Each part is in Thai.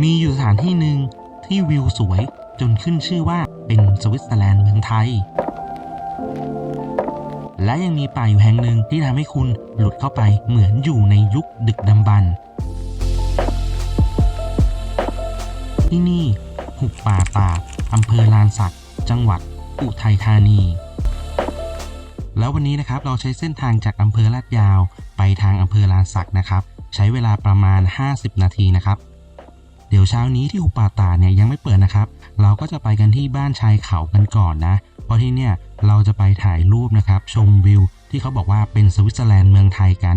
มีอยู่สถานที่หนึ่งที่วิวสวยจนขึ้นชื่อว่าเป็นสวิตเซอร์แลนด์เมืองไทย และยังมีป่าอยู่แห่งหนึ่งที่ทำให้คุณหลุดเข้าไปเหมือนอยู่ในยุคดึกดำบรรพ์ที่นี่หุบป่าตาอำเภอลานสัก จังหวัดอุทัยธานี แล้ววันนี้นะครับเราใช้เส้นทางจากอำเภอลาดยาวไปทางอำเภอลานสักนะครับ ใช้เวลาประมาณ 50 นาทีนะครับ เดี๋ยวเช้านี้ที่หุบป่าตาเนี่ยยังไม่เปิดนะครับ เราก็จะไปกันที่บ้านชายเขากันก่อนนะ เพราะที่เนี่ยเราจะไปถ่ายรูปนะครับ ชมวิว ที่เขาบอกว่าเป็นสวิตเซอร์แลนด์เมืองไทยกัน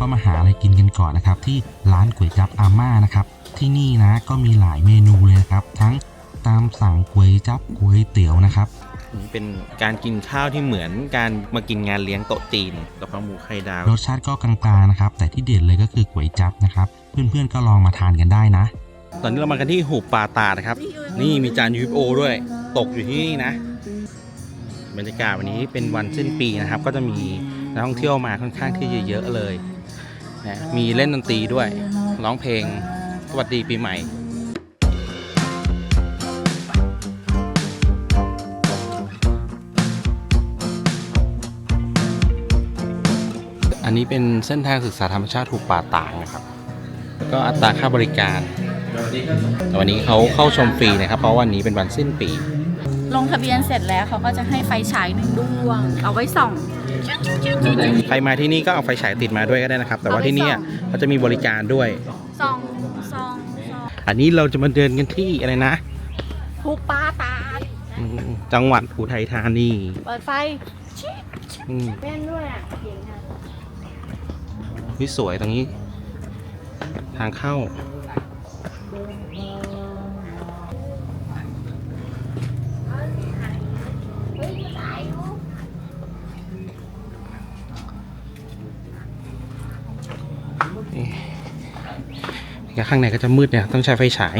ก็มาหาอะไรกินกันก่อนนะครับ ที่ร้านก๋วยจั๊บอาม่านะครับ ที่นี่นะก็มีหลายเมนูเลยนะครับ ทั้งตามสั่งก๋วยจั๊บก๋วยเตี๋ยวนะครับนี่เป็นการกินข้าวที่เหมือนการมากินงานเลี้ยงโต๊ะจีนกับข้าวหมูไข่ดาวรสชาติก็กลางๆนะครับ แต่ที่เด่นเลยก็คือก๋วยจั๊บนะครับ เพื่อนๆก็ลองมาทานกันได้นะ ตอนนี้เรามากันที่หูป่าตาดนะครับ นี่มีจาน UFO ด้วย ตกอยู่ที่นี่นะบรรยากาศวันนี้เป็นวันสิ้นปีนะครับ ก็จะมีนักท่องเที่ยวมาค่อนข้างที่จะเยอะเลย นะมีเล่นดนตรีด้วยร้องเพลงสวัสดีปีใหม่อันนี้เป็นเส้นทางศึกษาธรรมชาติถูกป่าต่างนะครับ แล้วก็อัตราค่าบริการ แต่วันนี้เขาเข้าชมฟรีนะครับ เพราะวันนี้เป็นวันสิ้นปี ลงทะเบียนเสร็จแล้วเขาก็จะให้ไฟฉายหนึ่งดวง เอาไว้ส่อง ใครมาที่นี่ก็เอาไฟฉายติดมาด้วยก็ได้นะครับ แต่ว่าที่นี่เขาจะมีบริการด้วย ส่องส่องส่องอันนี้เราจะมาเดินกันที่อะไรนะภูป้าตาดอืมจังหวัดอุทัยธานีเปิดไฟอืมแม่นด้วยอะเขียนอะวิสวยตรงนี้ ทางเข้า ข้างในก็จะมืดเนี่ยต้องใช้ไฟฉาย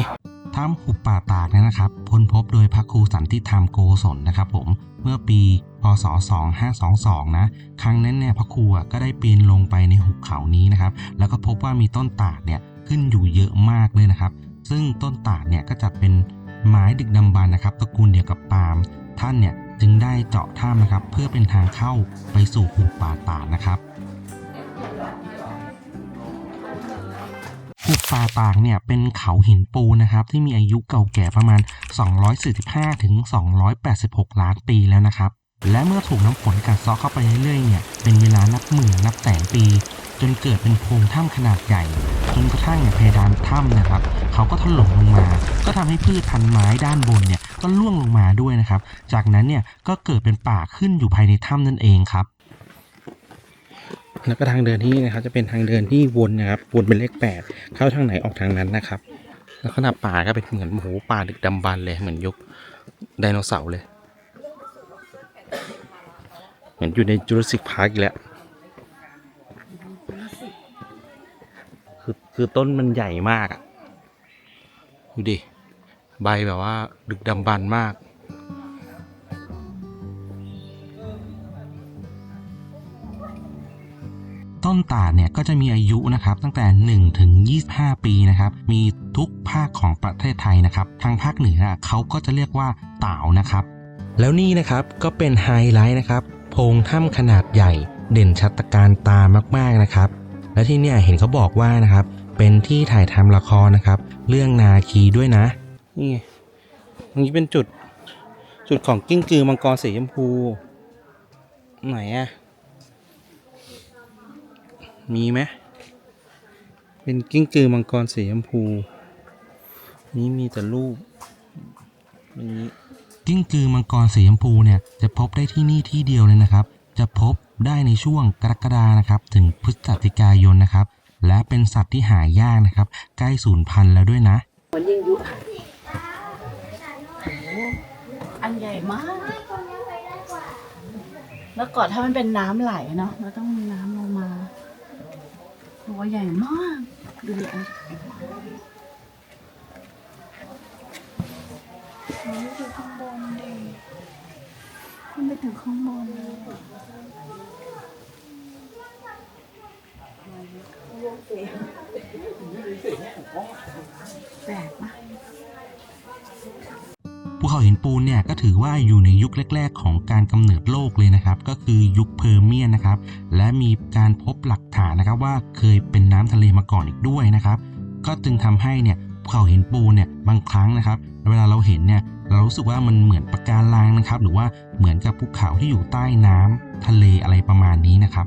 ถ้ำหุบป่าตาดเนยนะครับพ้นพบโดยพระครูสันติธรรมโกศลนะครับผมเมื่อปีพศ 2522 นะครั้งนั้นเนี่ยพระครูก็ได้ปีนลงไปในหุบเขานี้นะครับแล้วก็พบว่ามีต้นตาดเนี่ยขึ้นอยู่เยอะมากเลยนะครับ ซึ่งต้นตาดเนี่ยก็จะเป็นไม้ดึกดำบรรพ์นะครับตระกูลเดียวกับปาล์มท่านเนี่ยจึงได้เจาะถ้ำนะครับ เพื่อเป็นทางเข้าไปสู่หุบป่าตาดนะครับ หุบป่าตากเนี่ยเป็นเขาหินปูนะครับที่มีอายุเก่าแก่ประมาณ 245ถึง286 ล้านปีแล้วนะครับ และเมื่อถูกน้ำฝนกัดเซาะเข้าไปเรื่อยๆเนี่ยเป็นเวลานับหมื่นนับแสนปี จนเกิดเป็นโพรงถ้ำขนาดใหญ่ จนกระทั่งเนี่ยเพดานถ้ำนะครับเขาก็ถล่มลงมา ก็ทำให้พืชพันธุ์ไม้ด้านบนเนี่ยก็ร่วงลงมาด้วยนะครับ จากนั้นเนี่ยก็เกิดเป็นป่าขึ้นอยู่ภายในถ้ำนั่นเองครับ แล้วก็ทางเดินที่นะครับจะเป็นทางเดินที่วนนะครับวนเป็นเลขแปดเข้าทางไหนออกทางนั้นนะครับแล้วขนาดป่าก็เป็นเหมือนโอ้โหป่าดึกดำบรรเลยเหมือนยุคไดโนเสาร์เลย เหมือนอยู่ในจูราสสิกพาร์กอีกแล้วคือคือต้นมันใหญ่มากอะดูดิใบแบบว่าดึกดำบรรมาก ต้นตาดเนี่ยก็จะมีอายุนะครับตั้งแต่ 1 ถึง 25 ปีนะครับ มีทุกภาคของประเทศไทยนะครับ ทางภาคเหนือเขาก็จะเรียกว่าเต่านะครับ แล้วนี่นะครับก็เป็นไฮไลท์นะครับโพงถ้ำขนาดใหญ่เด่นชัดตะการตามากๆนะครับ และที่เนี่ยเห็นเขาบอกว่านะครับ เป็นที่ถ่ายทำละครนะครับ เรื่องนาคีด้วยนะ นี่ตรงนี้เป็นจุดจุดของกิ้งกือมังกรสีชมพู ไหนอะ มีไหมเป็นกิ้งกือมังกรสีชมพู นี่มีแต่รูปนี้กิ้งกือมังกรสีชมพูเนี่ยจะพบได้ที่นี่ที่เดียวเลยนะครับ จะพบได้ในช่วงกรกฎานะครับ ถึงพฤศจิกายนนะครับ และเป็นสัตว์ที่หายากนะครับ ใกล้สูญพันธุ์แล้วด้วยนะอันใหญ่มากคนนี้ไปได้กว่าแล้วก่อนถ้ามันเป็นน้ำไหลเนาะเราต้องมีน้ำลงมา ตัวใหญ่มาก ดูดิอันนี่ดูข้างบนดิขึ้นไปถึงข้างบนแปลกมาก ภูเขาหินปูนเนี่ยก็ถือว่าอยู่ในยุคแรก ๆ ของการกำเนิดโลกเลยนะครับ ก็คือยุคเพอร์เมียนนะครับ และมีการพบหลักฐานนะครับว่าเคยเป็นน้ำทะเลมาก่อนอีกด้วยนะครับ ก็จึงทำให้เนี่ยภูเขาหินปูนเนี่ยบางครั้งนะครับ เวลาเราเห็นเนี่ยเรารู้สึกว่ามันเหมือนปะการังนะครับ หรือว่าเหมือนกับภูเขาที่อยู่ใต้น้ำทะเลอะไรประมาณนี้นะครับ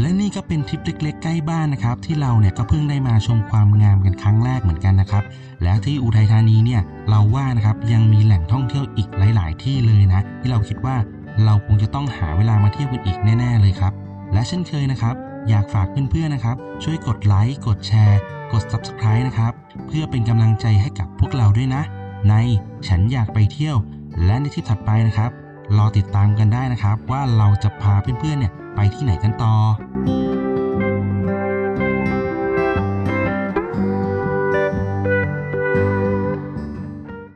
และนี่ก็เป็นทริปเล็กๆ ใกล้บ้านนะครับ ที่เราเนี่ยก็เพิ่งได้มาชมความงามกันครั้งแรกเหมือนกันนะครับ แล้วที่อุทัยธานีเนี่ยเราว่านะครับยังมีแหล่งท่องเที่ยวอีกหลาย ๆ ที่เลยนะ ที่เราคิดว่าเราคงจะต้องหาเวลามาเที่ยวกันอีกแน่ ๆ เลยครับ และเช่นเคยนะครับ อยากฝากเพื่อนๆนะครับ ช่วยกดไลค์กดแชร์ กด Subscribe นะครับ เพื่อเป็นกำลังใจให้กับพวกเราด้วยนะ ในฉันอยากไปเที่ยว และในทริปถัดไปนะครับ รอติดตามกันได้นะครับ ว่าเราจะพาเพื่อนๆเนี่ยไปที่ไหนกันต่อ